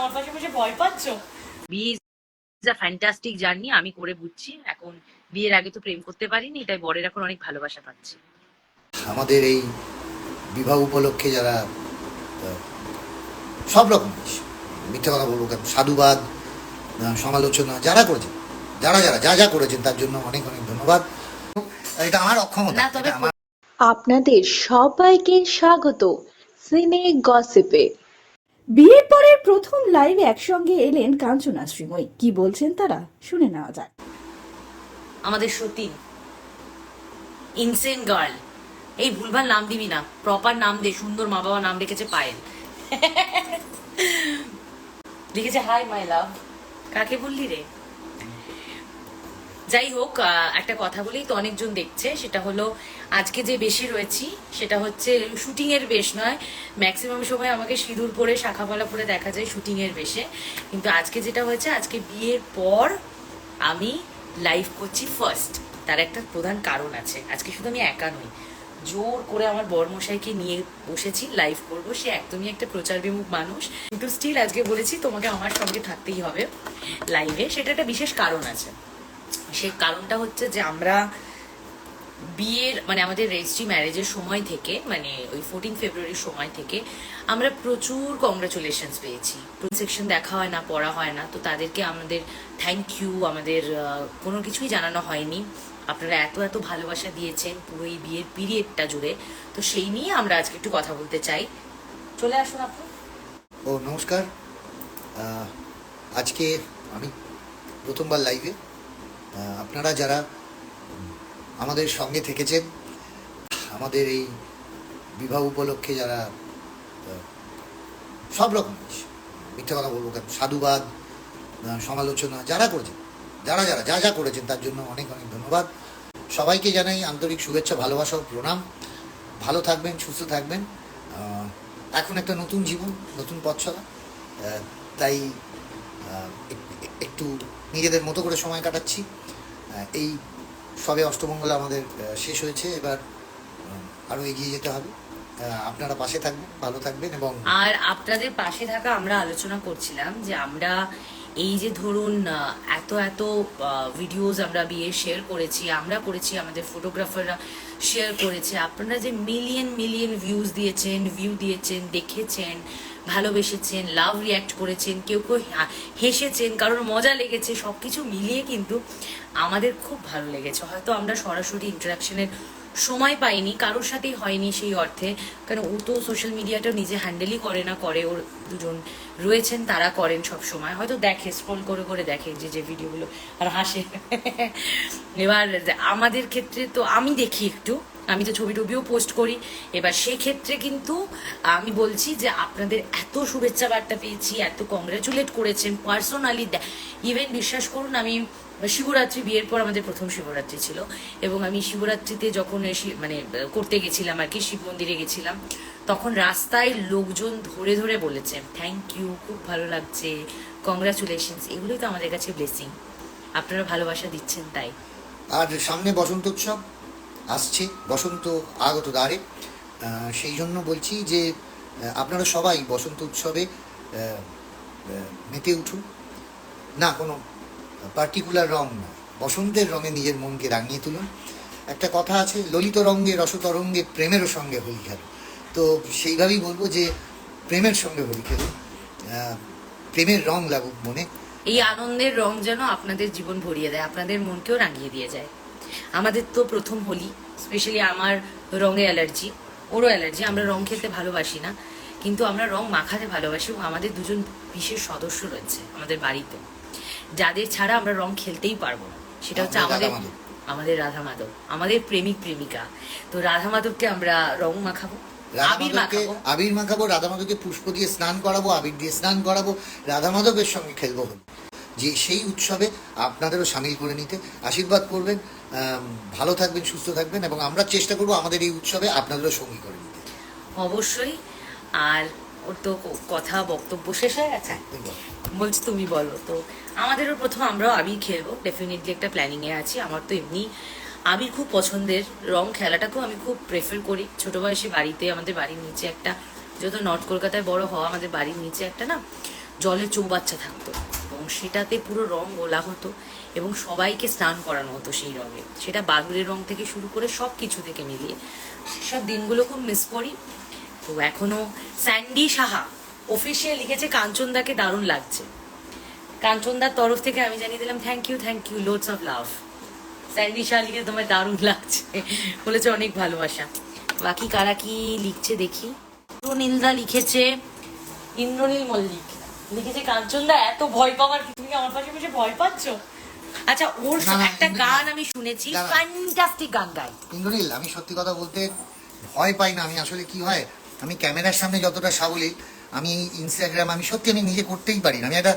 আমার পাশে বসে ভয় পাচ্ছ? বিয়ে ইজ আ ফ্যান্টাস্টিক জার্নি আমি করে বুঝছি। এখন বিয়ের আগে তো প্রেম করতে পারিনি তাই বরের এখন অনেক ভালোবাসা পাচ্ছি। আমাদের এই বিবাহ উপলক্ষে যারা সব রকম মিথ্যা কথা বলব কেন সাধুবাদ সমালোচনা যারা করেছেন যারা যারা যা যা করেছেন তার জন্য অনেক অনেক ধন্যবাদ। এটা আমার অক্ষমতা আপনাদের সবাইকে স্বাগত সিনে গসিপে। বিয়ের পরের প্রথম লাইভে একসঙ্গে এলেন কাঞ্চনা শ্রীময়ী। কি বলছেন তারা? শুনে নেওয়া যাক। আমাদের সতীন ইনসেন গার্ল এই ভুলভাল নাম দিবি না। প্রপার নাম দে, সুন্দর মা বাবা নাম রেখেছে পায়েল। লিখেছে হাই মাই লাভ কাকে বললি রে? যাই হোক একটা কথা বলেই তো অনেকজন দেখছে। সেটা হলো, আজকে যে বেশি রয়েছি, সেটা হচ্ছে শুটিং এর বেশ নয়। ম্যাক্সিমাম সময় আমাকে সিঁদুর পরে, শাখাপালা পরে দেখা যায় শুটিং এর বেশে। কিন্তু আজকে যেটা হয়েছে, আজকে বিয়ের পর আমি লাইভ করছি ফার্স্ট তার একটা প্রধান কারণ আছে। আজকে শুধু আমি একা নই। জোর করে আমার বরমশাইকে নিয়ে বসেছি লাইভ করব। সে একদমই একটা প্রচার বিমুখ মানুষ। কিন্তু স্টিল আজকে বলেছি, তোমাকে আমার সঙ্গে থাকতেই হবে লাইভে সেটা একটা বিশেষ কারণ আছে। সেই কারণটা হচ্ছে যে আমরা বিয়ের মানে আমাদের রেজিস্ট্রি ম্যারেজের সময় থেকে মানে ওই ফোরটিন ফেব্রুয়ারির সময় থেকে আমরা প্রচুর কংগ্রাচুলেশনস পেয়েছি। সেকশন দেখা হয় না, পড়া হয় না, তো তাদেরকে আমাদের থ্যাংক ইউ আমাদের কোনো কিছুই জানানো হয়নি। আপনারা এত এত ভালোবাসা দিয়েছেন পুরো এই বিয়ের পিরিয়ডটা জুড়ে, তো সেই নিয়ে আমরা আজকে একটু কথা বলতে চাই। চলে আসুন আপনি। ও, নমস্কার। আজকে আমি প্রথমবার লাইভে আপনারা যারা আমাদের সঙ্গে থেকেছেন, আমাদের এই বিবাহ উপলক্ষে যারা সব রকম মিথ্যা কথা বলব কেন, সাধুবাদ সমালোচনা, যারা করেছেন, যারা যারা, যা যা করেছেন, তার জন্য অনেক অনেক ধন্যবাদ। সবাইকে জানাই আন্তরিক শুভেচ্ছা, ভালোবাসা প্রণাম। ভালো থাকবেন, সুস্থ থাকবেন। এখন একটা নতুন জীবন, নতুন পথ চলা। তাই একটু নিজেদের মতো করে সময় কাটাচ্ছি। এই সবে অষ্টমঙ্গল আমাদের শেষ হয়েছে। এবার আরও এগিয়ে যেতে হবে। আপনারা পাশে থাকবেন, ভালো থাকবেন এবং আর আপনাদের পাশে থাকা আমরা আলোচনা করছিলাম যে আমরা এই যে ধরুন এত এত ভিডিওস আমরা বিয়ে শেয়ার করেছি, আমরা করেছি, আমাদের ফটোগ্রাফাররা শেয়ার করেছে। আপনারা যে মিলিয়ন মিলিয়ন ভিউজ দিয়েছেন ভিউ দিয়েছেন, দেখেছেন ভালোবেসেছেন লাভ রিয়াক্ট করেছেন, কেউ কেউ হেসেছেন, কারোর মজা লেগেছে সব কিছু মিলিয়ে কিন্তু আমাদের খুব ভালো লেগেছে। হয়তো আমরা সরাসরি ইন্টারাকশনের সময় পাইনি, কারোর সাথেই হয়নি সেই অর্থে কারণ ও তো সোশ্যাল মিডিয়াটা নিজে হ্যান্ডেলই করে না, করে ওর দুজন রয়েছেন, তারা করেন সব সময়। হয়তো দেখে স্ক্রল করে করে দেখে যে যে ভিডিওগুলো আর হাসে। এবার আমাদের ক্ষেত্রে তো আমি দেখি একটু আমি তো ছবি টবিও পোস্ট করি। এবার সেক্ষেত্রে কিন্তু আমি বলছি যে আপনাদের এত শুভেচ্ছা বার্তা পেয়েছি, এত কংগ্রাচুলেট করেছেন পার্সোনালি ইভেন বিশ্বাস করুন, আমি শিবরাত্রি বিয়ের পর আমাদের প্রথম শিবরাত্রি ছিল এবং আমি শিবরাত্রিতে যখন মানে করতে গেছিলাম আর কি, শিব মন্দিরে গেছিলাম, তখন রাস্তায় লোকজন ধরে ধরে বলেছে থ্যাংক ইউ খুব ভালো লাগছে কংগ্রাচুলেশনস এগুলোই তো আমাদের কাছে ব্লেসিং আপনারা ভালোবাসা দিচ্ছেন তাই। আর সামনে বসন্ত উৎসব আসছে। বসন্ত আগত দ্বারে। সেই জন্য বলছি যে আপনারা সবাই বসন্ত উৎসবে মেতে উঠুন। না, কোনো পার্টিকুলার রং না। বসন্তের রঙে নিজের মনকে রাঙিয়ে তুলুন। একটা কথা আছে, ললিত রঙ্গে রসতরঙ্গে প্রেমেরও সঙ্গে হোলি খেল তো সেইভাবেই বলব যে, প্রেমের সঙ্গে হোলি খেলুন। প্রেমের রং লাগুক মনে। এই আনন্দের রং যেন আপনাদের জীবন ভরিয়ে দেয়, আপনাদের মনকেও রাঙিয়ে দিয়ে যায়। আমাদের তো প্রথম হোলি স্পেশালি আমার রঙে অ্যালার্জি ওরও অ্যালার্জি আমরা রং খেলতে ভালোবাসি না কিন্তু আমরা রং মাখাতে ভালোবাসি এবং আমাদের দুজন বিশেষ সদস্য রয়েছে আমাদের বাড়িতে যাদের ছাড়া আমরা রং খেলতেই পারব না। সেটা হচ্ছে আমাদের আমাদের রাধা মাধব। আমাদের রাধা প্রেমিক প্রেমিকা। তো রাধা মাধবকে আমরা রং মাখাবো আবির মাখাবো। আবির মাখাবো রাধামাধবকে পুষ্প দিয়ে স্নান করাবো আবির দিয়ে স্নান করাবো রাধামাধবের সঙ্গে খেলব। যে সেই উৎসবে আপনাদেরও সামিল করে নিতে আশীর্বাদ করবেন। ভালো থাকবেন সুস্থ থাকবেন এবং আমরা চেষ্টা করব আমাদের এই উৎসবে আপনাদেরও সঙ্গী করে নিতে। অবশ্যই। আর ওর তো কথা বক্তব্য শেষ হয়ে গেছে? বলছি তুমি বলো। তো আমাদেরও প্রথম আমরাও আবির খেলব। ডেফিনেটলি একটা প্ল্যানিং এ আছি। আমার তো এমনি আবির খুব পছন্দের। রং খেলাটাকেও আমি খুব প্রেফার করি। ছোট বয়সে বাড়িতে আমাদের বাড়ির নিচে একটা যত নর্থ কলকাতায় বড় হওয়া আমাদের বাড়ির নিচে একটা না জলে চৌবাচ্চা থাকতো। সেটাতে পুরো রং গোলা হতো এবং সবাইকে স্নান করানো হতো সেই রঙে। সেটা বাদুড়ের রং থেকে শুরু করে সব কিছু থেকে মিলিয়ে। সব দিনগুলো খুব মিস করি। তো এখনও স্যান্ডি সাহা অফিসিয়াল লিখেছে, কাঞ্চনদাকে দারুণ লাগছে। কাঞ্চনদার তরফ থেকে আমি জানিয়ে দিলাম thank you thank you loads of love Sandy Shah লিখে তোমার দারুণ লাগছে। বলেছে অনেক ভালোবাসা। বাকি কারা কি লিখছে দেখি। ইন্দ্রনীলদা লিখেছে, ইন্দ্রনীল মল্লিক। লিখেছে কাঞ্চনদা এত ভয় পাওয়ার কি তুমি আমার পাশে বসে ভয় পাচ্ছ? আচ্ছা ওর একটা গান আমি শুনেছি। ফ্যান্টাস্টিক গান গায়। ইন্দ্রনীল আমি সত্যি কথা বলতে ভয় পাই না। আমি আসলে কি হয় আমি ক্যামেরার সামনে যতটা সাবলীল আমি ইনস্টাগ্রাম আমি সত্যি আমি নিজে করতেই পারি না। আমি একটা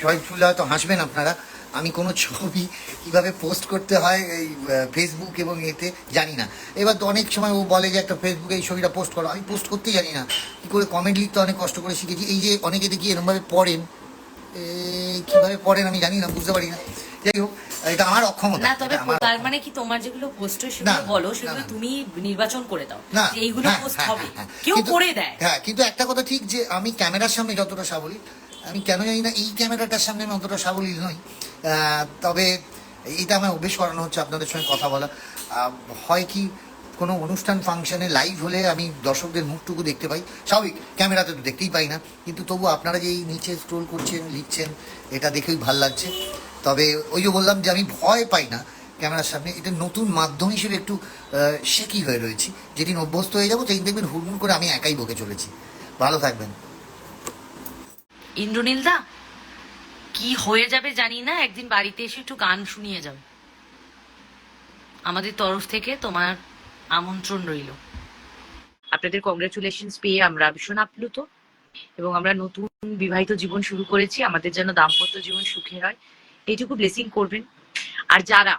সবাই হয়তো হাসবেন আপনারা আমি কোনো ছবি কীভাবে পোস্ট করতে হয় এই ফেসবুক এবং এতে জানি না। এবার তো অনেক সময় ও বলে যে একটা ফেসবুকে এই ছবিটা পোস্ট করো। আমি পোস্ট করতেই জানি না। কি করে কমেন্ট লিখতে অনেক কষ্ট করে শিখেছি। এই যে অনেকে দেখি এরমভাবে পড়েন। কীভাবে পড়েন আমি জানি না বুঝতে পারি না। যাই হোক এটা আমার অক্ষমতা। না তবে তার মানে কি তোমার যেগুলো পোস্ট হয় সেগুলো বলো সেগুলো তুমি নির্বাচন করে দাও না যে এইগুলো হ্যাঁ, পোস্ট হ্যাঁ, হবে। হ্যাঁ, হ্যাঁ। কেউ কিন্তু- করে দেয়। হ্যাঁ কিন্তু একটা কথা ঠিক যে আমি ক্যামেরার সামনে যতটা সাবলীল আমি কেন জানি না, এই ক্যামেরাটার সামনে আমি অতটা সাবলীল নই। তবে এটা আমার অভ্যেস করানো হচ্ছে আপনাদের সঙ্গে কথা বলা। হয় কি, কোনো অনুষ্ঠান, ফাংশনে লাইভ হলে আমি দর্শকদের মুখটুকু দেখতে পাই। স্বাভাবিক, ক্যামেরাতে তো দেখতেই পাই না। কিন্তু তবু আপনারা যে এই নিচে স্ক্রোল করছেন, লিখছেন, এটা দেখেই ভালো লাগছে। তবে ওই যে বললাম যে আমি ভয় পাই না ক্যামেরার সামনে, এটা নতুন মাধ্যম হিসেবে একটু শেকি হয়ে রয়েছি। যেদিন অভ্যস্ত হয়ে যাব, সেদিন দেখবেন হুড়মুড় করে আমি একাই বকে চলেছি। ভালো থাকবেন। ইন্দ্রনীল দা কি হয়ে যাবে জানি না, একদিন বাড়িতে এসে একটু গান শুনিয়ে যাও। আমাদের তরফ থেকে তোমার আমন্ত্রণ রইল। আপনাদের কংগ্রেচুলেশনস পেয়ে আমরা ভীষণ আপ্লুত এবং আমরা নতুন বিবাহিত জীবন শুরু করেছি, আমাদের যেন দাম্পত্য জীবন সুখের হয়। এইটুকু ব্লেসিং করবেন। আর যারা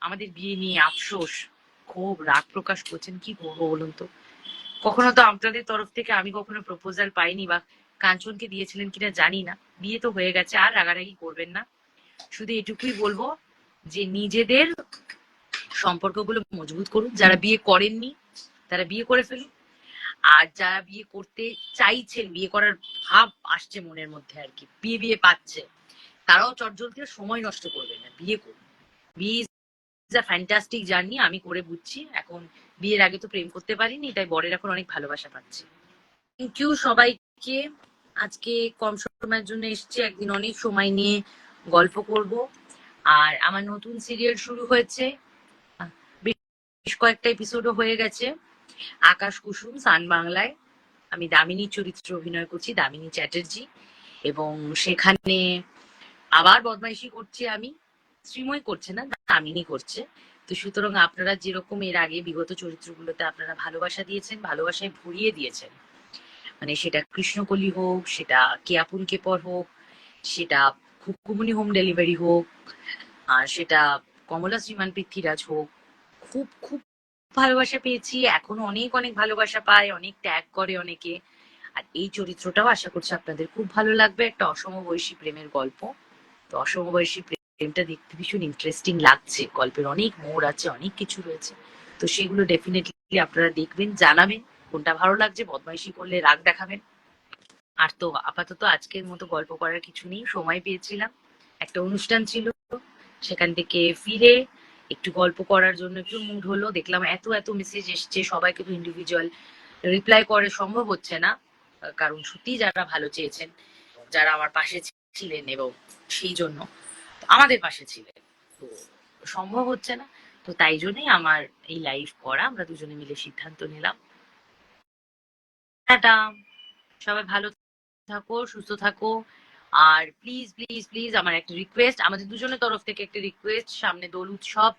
আমাদের বিয়ে নিয়ে আফসোস ক্ষোভ রাগ প্রকাশ করছেন, কি করব বলুন তো? কখনো তো আপনাদের তরফ থেকে আমি কখনো প্রপোজাল পাইনি বা কাঞ্চনকে দিয়েছিলেন কিনা জানি না। বিয়ে তো হয়ে গেছে, আর রাগারাগি করবেন না। শুধু এটুকুই বলব যে নিজেদের সম্পর্কগুলো মজবুত করুন। যারা বিয়ে করেননি, তারা বিয়ে করে ফেলুন। আর যারা বিয়ে করতে চাইছেন, বিয়ে করার ভাব আসছে মনের মধ্যে আর কি। বিয়ে বিয়ে পাচ্ছে। তারাও চটজলদি আর সময় নষ্ট করবে না, বিয়ে করুন। বিয়ে ফ্যান্টাস্টিক জার্নি আমি করে বুঝছি। এখন বিয়ের আগে তো প্রেম করতে পারিনি, তাই বরের এখন অনেক ভালোবাসা পাচ্ছি। থ্যাংক ইউ সবাইকে। আজকে কম সময়ের জন্য এসেছি, একদিন অনেক সময় নিয়ে গল্প করব। আর আমার নতুন সিরিয়াল শুরু হয়েছে। বেশ কয়েকটা এপিসোডও হয়ে গেছে। আকাশ কুসুম, সান বাংলায়। আমি দামিনী চরিত্রে অভিনয় করছি, দামিনী চ্যাটার্জি। এবং সেখানে আবার বদমাইশি করছি আমি। শ্রীময় করছে না, দামিনী করছে। তো সুতরাং আপনারা যেরকম এর আগে বিগত চরিত্রগুলোতে আপনারা ভালোবাসা দিয়েছেন, ভালোবাসায় ভরিয়ে দিয়েছেন মানে সেটা কৃষ্ণকলি হোক, সেটা কেয়াপুন কেপর হোক, সেটা খুকুমনি হোম ডেলিভারি হোক, আর সেটা কমলা শ্রীমান পৃথ্বীরাজ হোক, খুব খুব ভালোবাসা পেয়েছি। এখনও অনেক অনেক ভালোবাসা পায়, অনেক ট্যাগ করে অনেকে। আর এই চরিত্রটাও আশা করছি আপনাদের খুব ভালো লাগবে। একটা অসমবয়সী প্রেমের গল্প। তো অসমবয়সী প্রেমটা দেখতে ভীষণ ইন্টারেস্টিং লাগছে। গল্পের অনেক মোড় আছে, অনেক কিছু রয়েছে। তো সেগুলো ডেফিনেটলি আপনারা দেখবেন, জানাবেন। কোনটা ভালো লাগছে? বদমাইশি করলে রাগ দেখাবেন। আর তো আপাতত আজকের মতো গল্প করার কিছু নেই, সময় পেয়েছিলাম। একটা অনুষ্ঠান ছিল, সেখান থেকে ফিরে একটু গল্প করার জন্য একটু মুড হলো। দেখলাম এত এত মেসেজ এসছে সবাইকে তো ইন্ডিভিজুয়াল রিপ্লাই করে, সম্ভব হচ্ছে না। কারণ সত্যি যারা ভালো চেয়েছেন, যারা আমার পাশে ছিলেন এবং সেই জন্য আমাদের পাশে ছিলেন, তো সম্ভব হচ্ছে না। তো তাই জন্যই আমার এই লাইভ করা, আমরা দুজনে মিলে সিদ্ধান্ত নিলাম। টাটা সবাই ভালো থাকো, সুস্থ থাকো। আর প্লিজ প্লিজ প্লিজ আমার একটা রিকোয়েস্ট আমাদের দুজনের তরফ থেকে একটা রিকোয়েস্ট সামনে দোল উৎসব,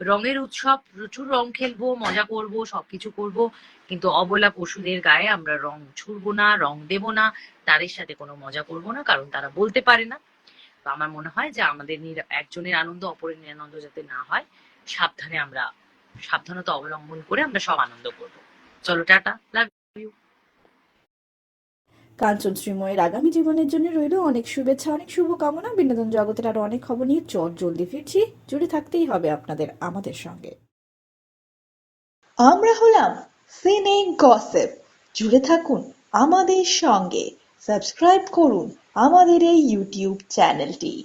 রঙের উৎসব, প্রচুর রং খেলব, মজা করব, সবকিছু করব, কিন্তু অবলা পশুদের গায়ে আমরা রং ছুড়বো না, রং দেব না, তাদের সাথে কোনো মজা করব না, কারণ তারা বলতে পারে না। তো আমার মনে হয় যে আমাদের নিরা- একজনের আনন্দ, অপরের নিরানন্দ যাতে না হয়, সাবধানে আমরা, সাবধানতা অবলম্বন করে আমরা সব আনন্দ করব। চলো, টাটা লাভ ইউ কাঞ্চন শ্রীময়ের আগামী জীবনের জন্য রইল অনেক শুভেচ্ছা, অনেক শুভকামনা। বিনোদন জগতের আরও অনেক খবর নিয়ে চট জলদি ফিরছি। জুড়ে থাকতেই হবে আপনাদের, আমাদের সঙ্গে। আমরা হলাম সিনে গসেপ। জুড়ে থাকুন আমাদের সঙ্গে। সাবস্ক্রাইব করুন আমাদের এই ইউটিউব চ্যানেলটি।